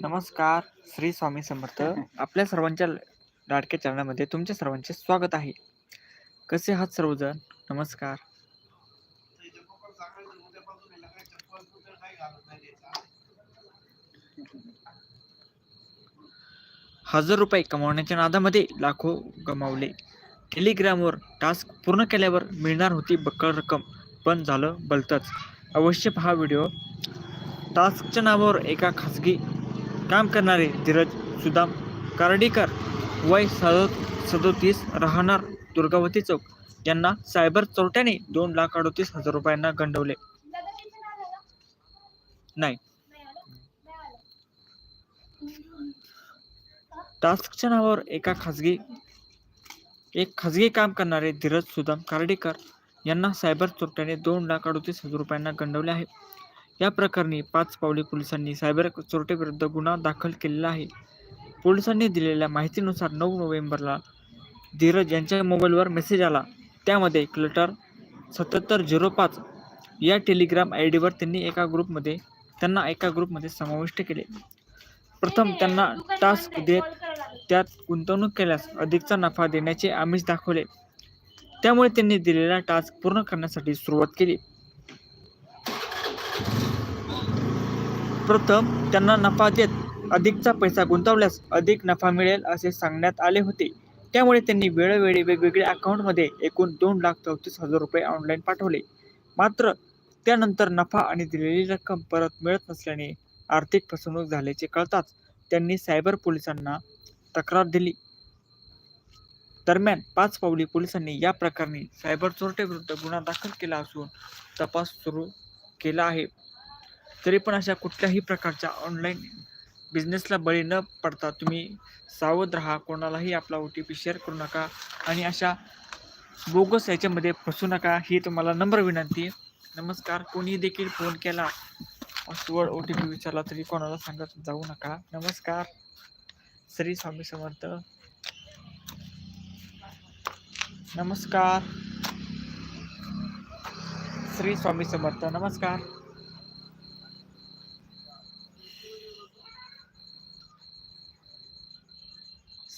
नमस्कार श्री स्वामी समर्थ. आपल्या सर्वांच्या लाडक्या चरणामध्ये तुमच्या सर्वांचे स्वागत आहे. कसे आहात सर्वजण? नमस्कार. हजार रुपये कमावण्याच्या नादामध्ये लाखो गमावले. टेलिग्रामवर टास्क पूर्ण केल्यावर मिळणार होती बक्कळ रक्कम पण झालं भलतंच अवश्य पहा व्हिडिओ. टास्कच्या नावावर एका खासगी काम करणारे धीरज सुदाम कार्डीकर वय सद सदोतीस राहणार दुर्गावती चौक. यांना सायबर चोरट्याने दोन लाख अडोतीस हजार रुपयांना गंडवले. नाही. टास्कच्या नावावर एका खाजगी एक खाजगी काम करणारे धीरज सुदाम कार्डीकर यांना सायबर चोरट्याने दोन लाख अडोतीस हजार रुपयांना गंडवले आहे. या प्रकरणी पाच पावले पोलिसांनी सायबर चोरटेविरुद्ध गुन्हा दाखल केलेला आहे. पोलिसांनी दिलेल्या माहितीनुसार नऊ नोव्हेंबरला धीरज यांच्या मोबाईलवर मेसेज आला. त्यामध्ये क्लटर सत्याहत्तर झिरो पाच या टेलिग्राम आय डीवर त्यांनी एका ग्रुपमध्ये त्यांना एका ग्रुपमध्ये समाविष्ट केले. प्रथम त्यांना टास्क देत त्यात गुंतवणूक केल्यास अधिकचा नफा देण्याचे आमिष दाखवले. त्यामुळे त्यांनी दिलेला टास्क पूर्ण करण्यासाठी सुरुवात केली. प्रथम त्यांना नफा देत अधिकचा पैसा गुंतवल्यास अधिक नफा मिळेल असे सांगण्यात आले होते. त्यामुळे त्यांनी वेळोवेळी वेगवेगळ्या अकाउंटमध्ये एकूण दोन लाख चौतीस हजार रुपये ऑनलाईन पाठवले. मात्र त्यानंतर नफा आणि दिलेली रक्कम परत मिळत नसल्याने आर्थिक फसवणूक झाल्याचे कळताच त्यांनी सायबर पोलिसांना तक्रार दिली. दरम्यान पाच पावली पोलिसांनी या प्रकरणी सायबर चोरटेविरुद्ध गुन्हा दाखल केला असून तपास सुरू केला आहे. तरी पण अशा कुठल्याही प्रकारच्या ऑनलाईन बिझनेसला बळी न पडता तुम्ही सावध राहा. कोणालाही आपला ओ टी पी शेअर करू नका आणि अशा बोगस याच्यामध्ये फसू नका. ही तुम्हाला नम्र विनंती. नमस्कार. कोणी देखील फोन केला पासवर्ड ओ टी पी विचारला तरी कोणाला सांगत जाऊ नका. नमस्कार. श्री स्वामी समर्थ. नमस्कार. श्री स्वामी समर्थ. नमस्कार.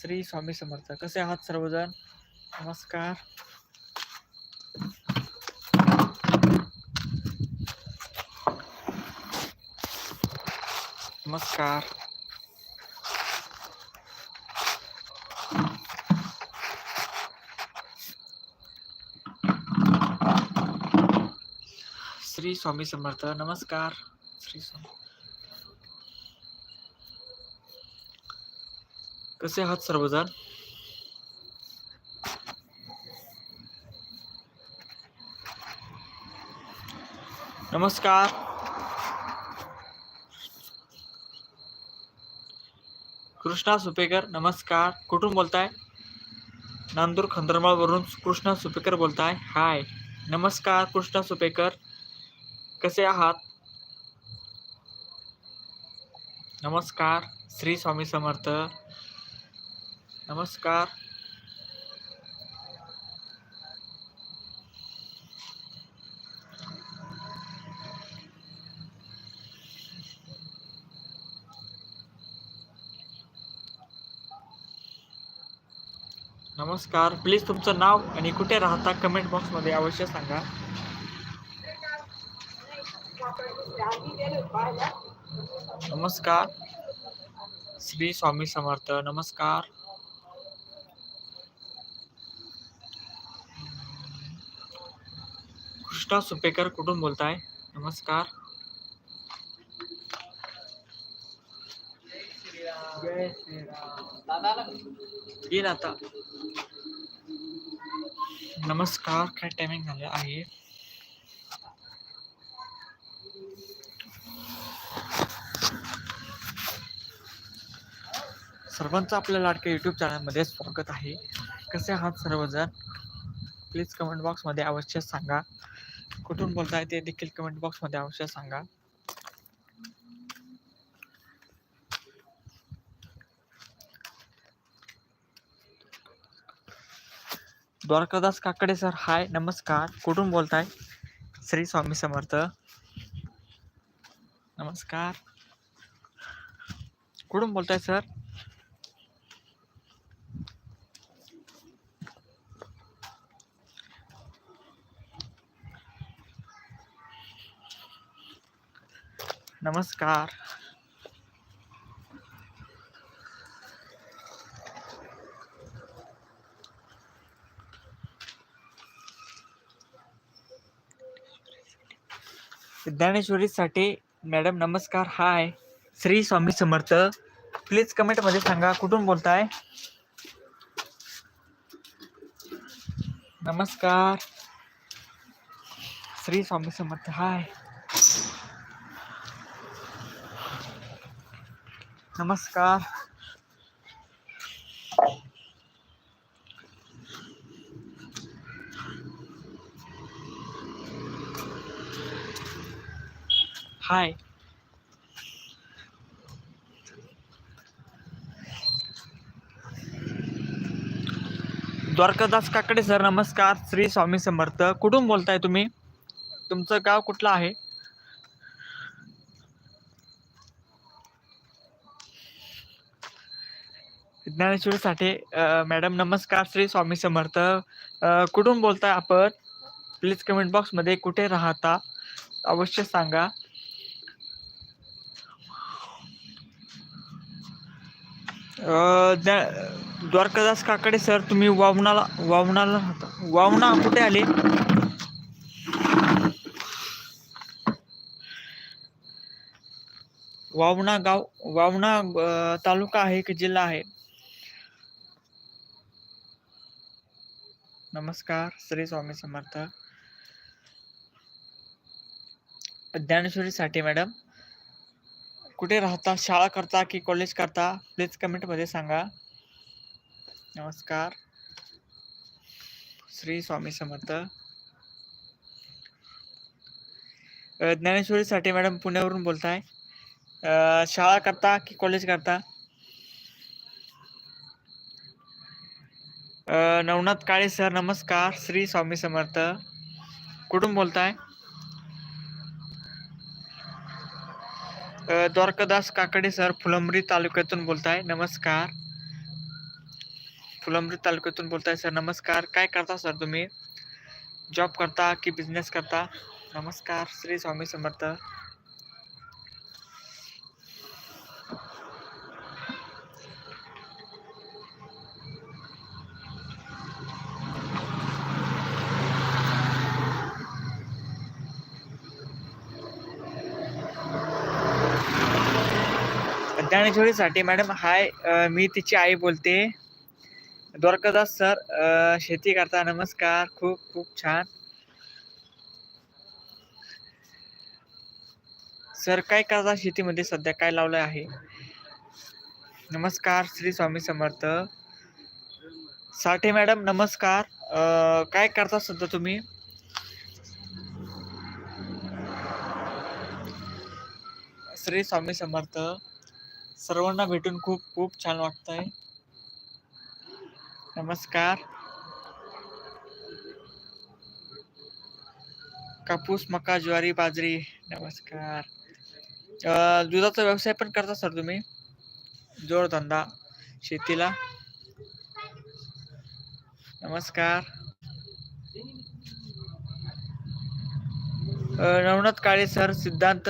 श्री स्वामी समर्थ. कसे आहात सर्वजण? नमस्कार. नमस्कार. श्री स्वामी समर्थ. नमस्कार. श्री स्वामी कसे आहात सर्वजण? नमस्कार. कृष्णा सुपेकर नमस्कार. कुठून बोलताय? नांदूर खंदरमाळवरून कृष्णा सुपेकर बोलताय. हाय. नमस्कार कृष्णा सुपेकर. कसे आहात? नमस्कार. श्री स्वामी समर्थ. नमस्कार. नमस्कार. प्लीज तुमचं नाव आणि कुठे राहता कमेंट बॉक्समध्ये अवश्य सांगा. नमस्कार. श्री स्वामी समर्थ. नमस्कार. कृष्णा सुपेकर कुठून बोलताय? नमस्कार. येईल आता. नमस्कार काय टायमिंग झाले आहे? सर्वांचं आपल्या लाडक्या युट्यूब चॅनलमध्ये स्वागत आहे. कसे आहात सर्वजण? प्लीज कमेंट बॉक्समध्ये अवश्य सांगा. कुठून बोलताय ते देखील कमेंट बॉक्समध्ये अवश्य सांगा. द्वारकादास काकडे सर हाय नमस्कार. कुठून बोलताय? श्री स्वामी समर्थ. नमस्कार. कुठून बोलताय सर? नमस्कार. ज्ञानेश्वरी साठे मॅडम नमस्कार हाय. श्री स्वामी समर्थ प्लीज कमेंटमध्ये सांगा कुठून बोलताय? नमस्कार. श्री स्वामी समर्थ हाय. नमस्कार. हाय द्वारकादास काकडे सर नमस्कार. श्री स्वामी समर्थ. कुठून बोलताय तुम्ही? तुमचं गाव कुठलं आहे? ज्ञानेश्वर साठे मॅडम नमस्कार श्री स्वामी समर्थ. कुठून बोलताय आपण? प्लीज कमेंट बॉक्समध्ये कुठे राहता? अवश्य सांगा. ज्ञा- द्वारकादास काकडे सर तुम्ही वावणाला वावणाला राहता. वावणा कुठे आले? वावणा गाव वावणा तालुका आहे की जिल्हा आहे? नमस्कार, श्री स्वामी समर्थ. ज्ञानेश्वरी साठी मॅडम कुठे राहता, शाळा करता की कॉलेज करता प्लीज़ कमेंट कमेंटमध्ये सांगा. नमस्कार. श्री स्वामी समर्थ. ज्ञानेश्वरी साठी मॅडम पुण्यावरून बोलताय. शाळा करता की कॉलेज करता? नवनाथ काळे सर नमस्कार. श्री स्वामी समर्थ. कुठून बोलताय? अ, द्वारकादास काकडे सर फुलंब्री तालुक्यातून बोलताय. नमस्कार. फुलंब्री तालुक्यातून बोलताय सर नमस्कार. काय करता सर तुम्ही? जॉब करता की बिझनेस करता? नमस्कार. श्री स्वामी समर्थ. ज्ञानेश्वरीसाठी मॅडम हाय मी तिची आई बोलते. द्वारकादास सर शेती करता नमस्कार खूप खूप छान. सर काय करता शेतीमध्ये सध्या? काय लावलं आहे? नमस्कार श्री स्वामी समर्थ. साठे मॅडम नमस्कार. काय करता सध्या तुम्ही? श्री स्वामी समर्थ. सर्वांना भेटून खूप खूप छान वाटतंय. नमस्कार. कापूस मका ज्वारी बाजरी. नमस्कार. दुधाचा व्यवसाय पण करता सर तुम्ही? जोडधंदा शेतीला. नमस्कार. नवनाथ काळे सर सिद्धांत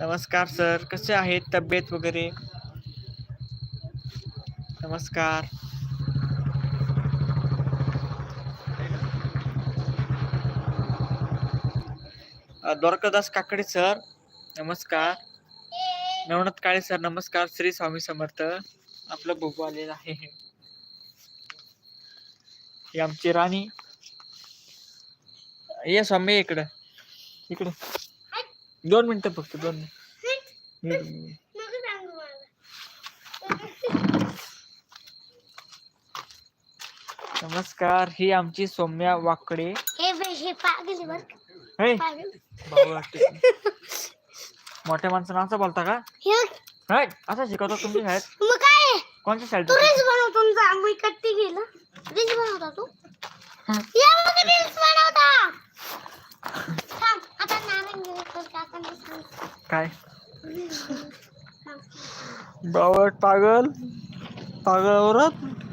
नमस्कार सर. कसे आहेत तब्येत वगैरे? नमस्कार. द्वारकादास काकडे सर. नमस्कार. नवनाथ काळे सर. नमस्कार. श्री स्वामी समर्थ. आपलं बघू आलेलं आहे ही आमची राणी. ये स्वामी इकडं. इकडं. दोन मिनिटं फक्त दोन मिनिट. नमस्कार ही आमची सौम्या वाकडे. हे बे- हे पागल आहे बरं का? हे. पागल. भाऊ वाटते. मोठ्या माणसानं असं बोलता का? हे हे असं शिकवतो तुमच्या शाळेत? मग काय आहे? कोणत्या शाळेत तू होते? रील्स बनवतो तुमचा आंघोळ कट्टी गेला रील्स बनवता तू? या मग रील्स बनवता. थांब. काय? बावट पागल पागल? औरत